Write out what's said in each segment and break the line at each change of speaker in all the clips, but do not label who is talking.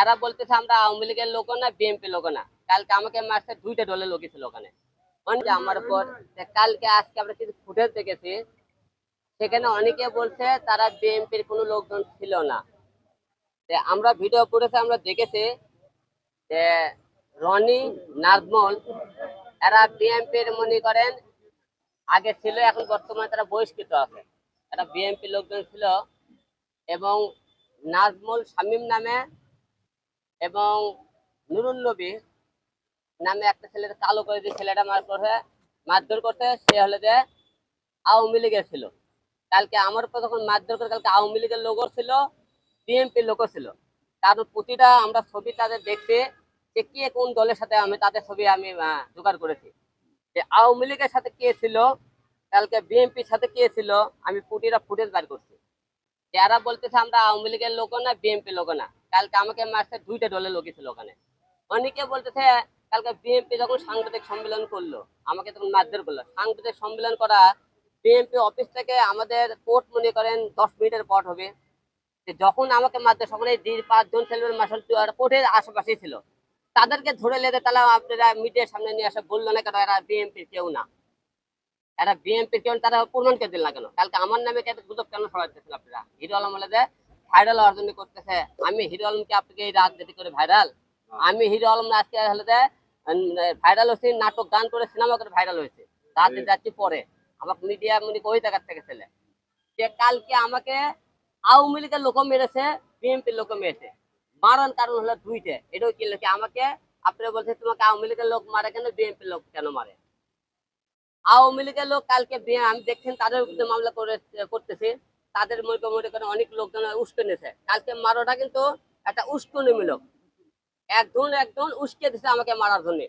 এরা বলতেছে আমরা আওয়ামী লীগের লোক না বিএনপি লোক না, কালকে আমাকে মারছে, দুইটা দলের লোকই ছিল ওখানে। মানে আমার উপর কালকে আজকে আমরা কিছু ফুটেজ দেখেছি, সেখানে অনেকে বলছে তারা বিএনপির কোনো লোকজন ছিল না। আমরা ভিডিও ফুটেজে আমরা দেখেছি যে রনি, নাজমল, এরা বিএনপির মনে করেন, আগে ছিল, এখন বর্তমানে তারা বহিষ্কৃত আছে। এরা বিএনপি লোকজন ছিল এবং নাজমুল শামীম নামে এবং নুরুল নবী নামে একটা ছেলের কালো করে যে ছেলেটা মার করে মারধর করতে সে হলে যে আওয়ামী লীগের ছিল। কালকে আমার উপর যখন মারধর করে কালকে আওয়ামী লীগের লোকও ছিল বিএনপির লোকও ছিল। কারণ প্রতিটা আমরা ছবি তাদের দেখছি যে কে কোন দলের সাথে আমি তাদের ছবি আমি জোগাড় করেছি। যে আওয়ামী লীগের সাথে কে ছিল, কালকে বিএনপির সাথে কে ছিল, আমি প্রতিটা ফুটেজ বার করছি। যারা বলতেছে আমরা আওয়ামী লীগের লোক না, বিএনপি লোক না। কালকে আমাকে মারছে, দুইটা দলের লোকই ছিল ওখানে। অনেকে বলতেছে, কালকে বিএনপি যখন সাংবাদিক সম্মেলন করল, আমাকে তখন মারধর করল। সাংবাদিক সম্মেলন করা বিএনপি অফিস থেকে আমাদের কোর্ট মনে করেন, দশ মিনিটের পর হবে। যখন আমাকে মারতে এই দুই পাঁচজন ছেলেমেয়ের মাসাল কোর্টের আশেপাশেই ছিল। তাদেরকে ধরে লেগে তাহলে আপনারা মিডিয়ার সামনে নিয়ে আসে বলল না কেন, এরা বিএনপির কেউ না। এরা বিএনপির কেউ তারা প্রমাণকে দিল না কেন। কালকে আমার নামে গুজব কেন ছড়াইতেছিল আপনারা? হিরো আলম বলে যে ভাইরাল হওয়ার জন্য করতেছে। আমি হিরো আলমকে আপনাকে এই রাজনীতি করে ভাইরাল আমি হিরো আলম আজকে হলে যে ভাইরাল হয়েছে নাটক গান করে সিনেমা করে ভাইরাল হয়েছে। রাজনীতি যাচ্ছি পরে। আমাকে মিডিয়া মানে ওই জায়গার থেকে ছেলে। যে কালকে আমাকে আওয়ামী লীগের লোক মেরেছে বিএনপির লোক মেরেছে। মারার কারণ হলো দুইটা। এটাও কি লেখে আমাকে আপনারা বলছে তোমাকে আওয়ামী লীগের লোক মারে কেন বিএনপির লোক কেন মারে? আওয়ামী লীগের লোক কালকে আমি দেখছেন তাদের বিরুদ্ধে মামলা করে করতেছে। তাদের মনে মনে করে অনেক লোকজন উস্কে নিয়েছে কালকে মারাটা কিন্তু একটা উস্কনিমূলক। একজন একজন উস্কে দিছে আমাকে মারার জন্য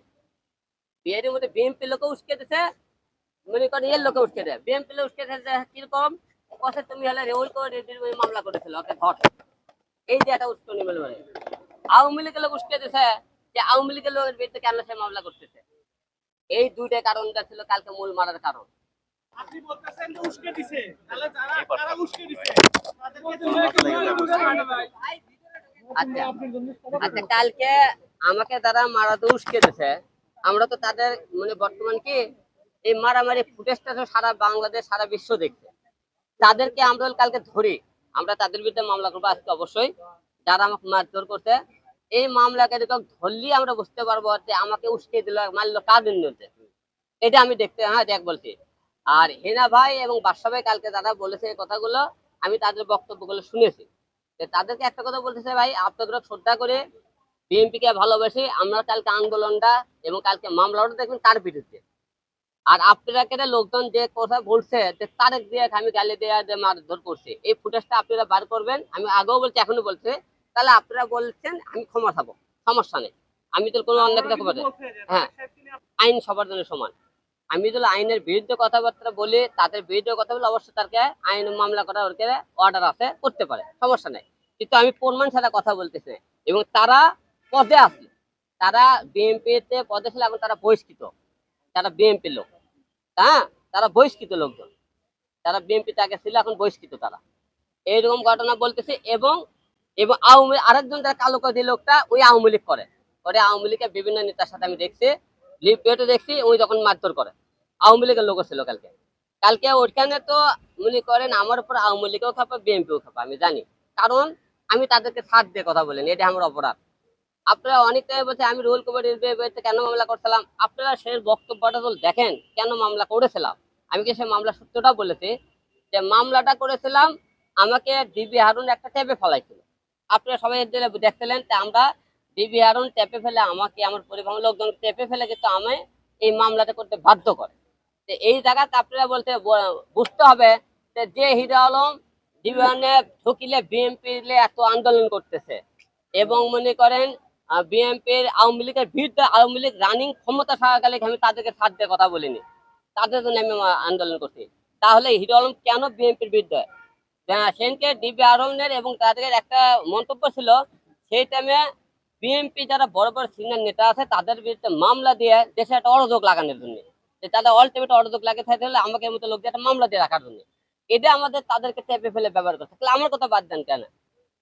বিয়ের মধ্যে বিএনপি লোক উস্কে দিছে, মনে করেন এর লোকে উস্কে দেয়। বিএনপি লোক উস্কে দিয়েছে কীরকম? কথা তুমি হলে রেউল করে মামলা করেছিল, ওকে ধর। এই যে একটা উস্কনিমূলক আওয়ামী লীগের লোক উস্কে দিছে যে, আওয়ামী লীগের লোকের বিরুদ্ধে কেন সে মামলা করতেছে? এই দুইটা কারণটা ছিল কালকে মূল মারার কারণ।
আপনি বলতেছেন যে উস্কে দিছে। তাহলে যারা যারা উস্কে দিছে। তাদেরকে তুমি একটু বুঝাবেন ভাই।
আচ্ছা। আচ্ছা কালকে আমাকে তারা মারাতে উস্কে দিছে। আমরা তো তাদের মানে বর্তমান কি এই মারামারি ফুটেজটা তো সারা বাংলাদেশ সারা বিশ্ব দেখছে। তাদেরকে আমরা কালকে ধরি। আমরা তাদের বিরুদ্ধে মামলা করব আজকে অবশ্যই। যারা আমাকে মারধর করতে এই মামলাকে ধরলেই আমরা বুঝতে পারব যে আমাকে উস্কে দিল মারলো কাদের নিতে এটা আমি দেখতে হ্যাঁ দেখ বলছি। আর হেনা ভাই এবং বাদশা ভাই কালকে তারা বলেছে এই কথাগুলো, আমি তাদের বক্তব্যগুলো শুনেছি। তাদেরকে একটা কথা বলতেছে ভাই আপনাদের শ্রদ্ধা করে বিএনপি কে ভালোবাসি, আমরা কালকে আন্দোলনটা এবং কালকে মামলাটা দেখবেন তার বিরুদ্ধে। আর আপনারা কেটে লোকজন যে কথা বলছে, যে তারেক দিয়ে আমি গালি দিয়ে, যে মারধর করছে, এই ফুটেজটা আপনারা বার করবেন। আমি আগেও বলছি, এখনও বলছে, তাহলে আপনারা বলছেন, আমি ক্ষমা খাব সমস্যা নেই। আমি তো কোনো অন্য কথা হ্যাঁ। আইন সবার জন্য সমান। আমি যদি আইনের বিরুদ্ধে কথাবার্তা বলি, তাদের বিরুদ্ধে কথা বলে অবশ্যই তাকে আইন মামলা করার ওর অর্ডার আছে, করতে পারে, সমস্যা নেই। কিন্তু আমি প্রমাণ ছাড়া কথা বলতেছি এবং তারা পদে আছে। তারা বিএনপিতে পদে ছিল এখন তারা বহিষ্কৃত। তারা বিএমপি লোক। হ্যাঁ? তারা বহিষ্কৃত লোকজন। তারা বিএনপিতে আগে ছিল, এখন বহিষ্কৃত তারা। এইরকম ঘটনা বলতেছে এবং এবং আওয়ামী, আরেকজন যারা কালো করে দিয়ে লোকটা, ওই আওয়ামী লীগ করে। ওরে আওয়ামী লীগের বিভিন্ন নেতার সাথে আমি দেখছি লিপেটে দেখছি ওই যখন মারধর করে। আওয়ামী লীগের লোক ছিল কালকে। কালকে ওইখানে তো মনে করেন, আমার উপর আওয়ামী লীগও খাপা, বিএনপিও খাপা, আমি জানি। কারণ আমি তাদেরকে ছাড় দিয়ে কথা বলিনি, এটা আমার অপরাধ। আপনারা অনেকটাই বলছে, আমি রুল কমিটির কেন মামলা করছিলাম? আপনারা সেই বক্তব্যটা তো দেখেন, কেন মামলা করেছিলাম? আমি কি সেই মামলা সত্যটা বলেছি? যে মামলাটা করেছিলাম, আমাকে ডিবি হারুন একটা ট্যাপে ফেলাইছিল। আপনারা সবাই দিলে দেখছিলেন আমরা ডিবি হারুন ট্যাপে ফেলে আমাকে, আমার পরিবহন লোকজন ট্যাপে ফেলে কিন্তু আমি এই মামলাটা করতে বাধ্য করে। এই জায়গাতে আপনারা বলতে বুঝতে হবে যে হিরো আলম ডিবিহানে ঢুকিলে বিএনপি এত আন্দোলন করতেছে। এবং মনে করেন বিএনপির আওয়ামী লীগের বিরুদ্ধে আওয়ামী লীগ রানিং ক্ষমতা থাকাকালে আমি তাদেরকে সাথ দিয়ে কথা বলিনি। তাদের জন্য আমি আন্দোলন করছি। তাহলে হিরো আলম কেন বিএনপির বিরুদ্ধে? সেনকে ডিবি আরমের এবং তাদের একটা মন্তব্য ছিল, সেই টাইমে বিএনপি যারা বড় বড় সিনিয়র নেতা আছে, তাদের বিরুদ্ধে মামলা দিয়ে দেশে একটা অরযোগ লাগানোর জন্য। যে তাদের অল্টিমেট অরযোগ লাগিয়ে থাকতে হলে আমাকে মতো লোক একটা মামলা দিয়ে রাখার জন্য। এটা আমাদের তাদেরকে চেপে ফেলে ব্যবহার করছে তাহলে আমার কথা বাদ দেন কেন?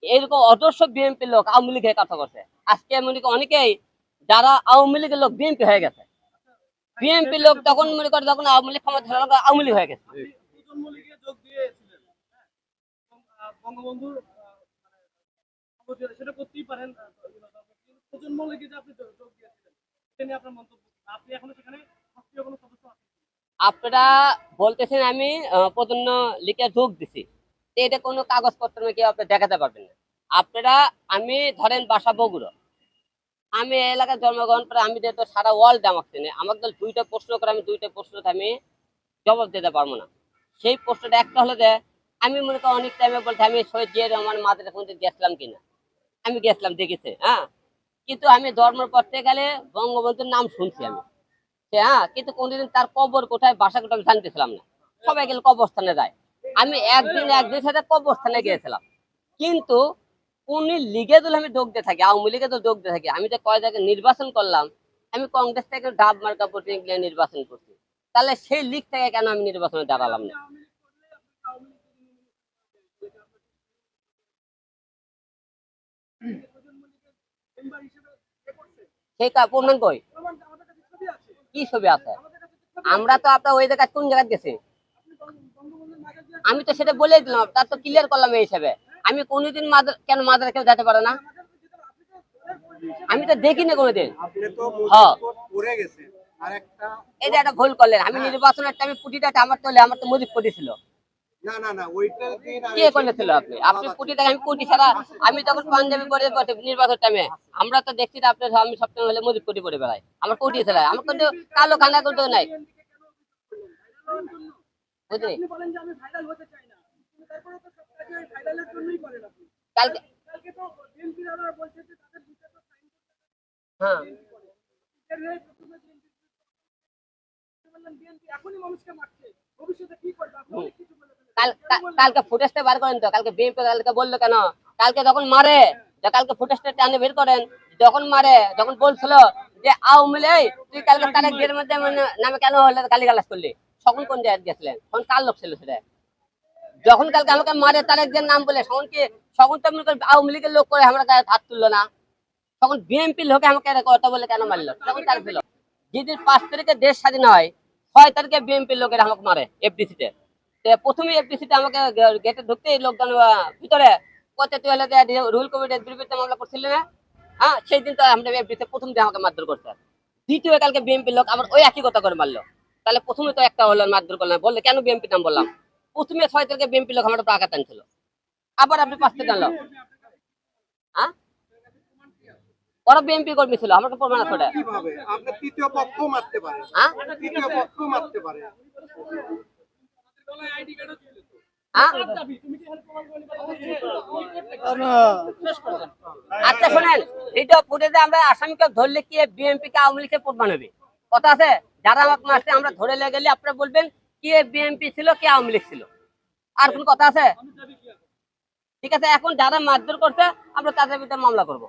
এরকম অদর্শ বিএনপি লোক আওয়ামী লীগের কথা করছে আজকে মনে করি অনেকেই যারা আওয়ামী লীগের লোক বিএনপি হয়ে গেছে। বিএনপি লোক তখন মনে করে যখন আওয়ামী লীগ ক্ষমতা ছিল, আওয়ামী লীগ হয়ে গেছে।
লীগে মানে, সেটা করতেই পারেন প্রজন্ম লীগে যে আপনি যোগ যোগ দিয়েছিলেন সেটা নিয়ে আপনার মন্তব্য আপনি এখনও সেখানে
আপনারা বলতেছেন আমি প্রজন্ম লিখে যোগ দিছি। এটা কোনো কাগজপত্র কেউ আপনি দেখাতে পারবেন না। আপনারা, আমি ধরেন বাসা বগুড়ো। আমি এলাকায় জন্মগ্রহণ করে, আমি যেহেতু সারা ওয়ার্ল্ড আমাকে চেনে, আমাকে যদি দুইটা প্রশ্ন করে, আমি দুইটা প্রশ্নতে আমি জবাব দিতে পারব না। সেই প্রশ্নটা একটা হলো যে, আমি মনে করি অনেক টাইমে বলতে আমি শহীদ জিয়া রহমান মাদের এখন গেছিলাম কিনা? আমি গেছিলাম, দেখেছি হ্যাঁ? কিন্তু আমি ধর্মের পড়তে গেলে বঙ্গবন্ধুর নাম শুনছি আমি। হ্যাঁ কিন্তু কোনদিন তার কবর কোথায়, বাসা কোথায় আমি জানতেছিলাম না। সবাই গেলে কবরস্থানে যায়। আমি একদিন একদিন সাথে কবরস্থানে গিয়েছিলাম। কিন্তু উনি লিগে দিলে আমি যোগ দিয়ে থাকি, আওয়ামী লীগে তো যোগ দিয়ে থাকি। আমি তো কয় জায়গায় নির্বাচন করলাম, আমি কংগ্রেস থেকে ডাব মার্কা গিয়ে নির্বাচন করছি। তাহলে সেই লিগ থেকে কেন আমি নির্বাচনে দাঁড়ালাম না? সেই প্রমাণ কই? কি ছবি আছে? আমরা তো আপনার ওই জায়গায় কোন জায়গায় গেছি? আমি তো সেটা বলে দিলাম তার তো ক্লিয়ার করলাম এই হিসাবে। আমি কোনোদিন মাদার কেন মাদার কেউ যেতে পারে না? আমি তো কোনোদিন। হ্যাঁ।
গেছে আর একটা
এটা একটা ভুল করলেন আমি নির্বাচনের টাইমে পুটিটা আমার চলে আমার তো মুজিব পুটি ছিল। কে করেছিল আপনি? আপনি পুটি থেকে আমি পুটি ছাড়া আমি তখন পাঞ্জাবি পরে বসে নির্বাচন টাইমে আমরা তো দেখছি যে আপনি আমি সপ্তাহে হলে মুজিব পুটি পরে বেড়াই আমার পুটি ছিল আমার কিন্তু কালো খানা কিন্তু নাই। বুঝলি?
আপনি বলেন যে আমি ভাইরাল হতে চাই না কিন্তু তারপরে তো সব কাজ ওই ভাইরালের জন্যই করেন আপনি
কালকে
কালকে তো বিএনপির ওরা বলছে যে তাদের দুটো তো সাইন
হ্যাঁ
করতে হয়ে প্রথমে বিএনপি বললেন বিএনপি এখনই মানুষকে মারছে ভবিষ্যতে কি করবে আপনি অনেক কিছু বলে ফেলেছেন।
কাল কাল- কালকে ফুটেজটা বার করেন তো, কালকে বিএনপি কালকে বলল কেন? কালকে যখন মারে কালকে ফুটেজটা টানে বের করেন, যখন মারে, যখন বলছিল যে আওয়ামী লীগ, তুই কালকে তারা গের মধ্যে নামে কেন হলে গালি গালাজ করলি? তখন কোন জায়গায় গেছিলেন? তখন কার লোক ছিল সেটা? যখন কালকে আমাকে মারে, তার একজন নাম বলে তখন কি তখন তো আওয়ামী লীগের লোক করে আমার গায়ে হাত তুললো না? তখন বিএনপি লোকে আমাকে কথা বলে কেন মারলো? তখন তার ছিল যেদিন পাঁচ তারিখে দেশ স্বাধীন হয়, ছয় তারিখে বিএনপির লোকেরা আমাকে মারে এফডিসিতে প্রথমে এফডিসিতে আমাকে গেটে ঢুকতেই লোকজন আহ, ভিতরে কত তুই হলে রুল কমিটির বিরুদ্ধে মামলা করছিল না। হ্যাঁ সেই দিন তো আমরা এফডিসিতে প্রথম দিন আমাকে মারধর করছে। দ্বিতীয় কালকে বিএনপির লোক আবার ওই একই কথা করে মারলো। তাহলে প্রথমে তো একটা হলো মারধর করলাম বললে কেন বিএনপি নাম বললাম? প্রথমে ছয় তারিখে বিএনপি লোক আমার টাকা টানছিল আবার আপনি পাঁচ থেকে আনলো। হ্যাঁ ওরা বিএনপি কর্মী ছিল আমার তো প্রমাণ আছে ওটা।
তৃতীয় পক্ষ মারতে পারেন।
হ্যাঁ
তৃতীয় পক্ষ মারতে পারে
আচ্ছা শোনেন এটা ফুটেজে আমরা আসামিকে ধরলে কি বিএনপি কে আওয়ামী লীগের প্রমাণ হবে কথা আছে? যারা আমাকে মারছে আমরা ধরে লেগে গেলে আপনারা বলবেন কি বিএনপি ছিল কি আওয়ামী লীগ ছিল। আর কোন কথা আছে? ঠিক আছে এখন যারা মারধর করছে আমরা তাদের বিরুদ্ধে মামলা করব।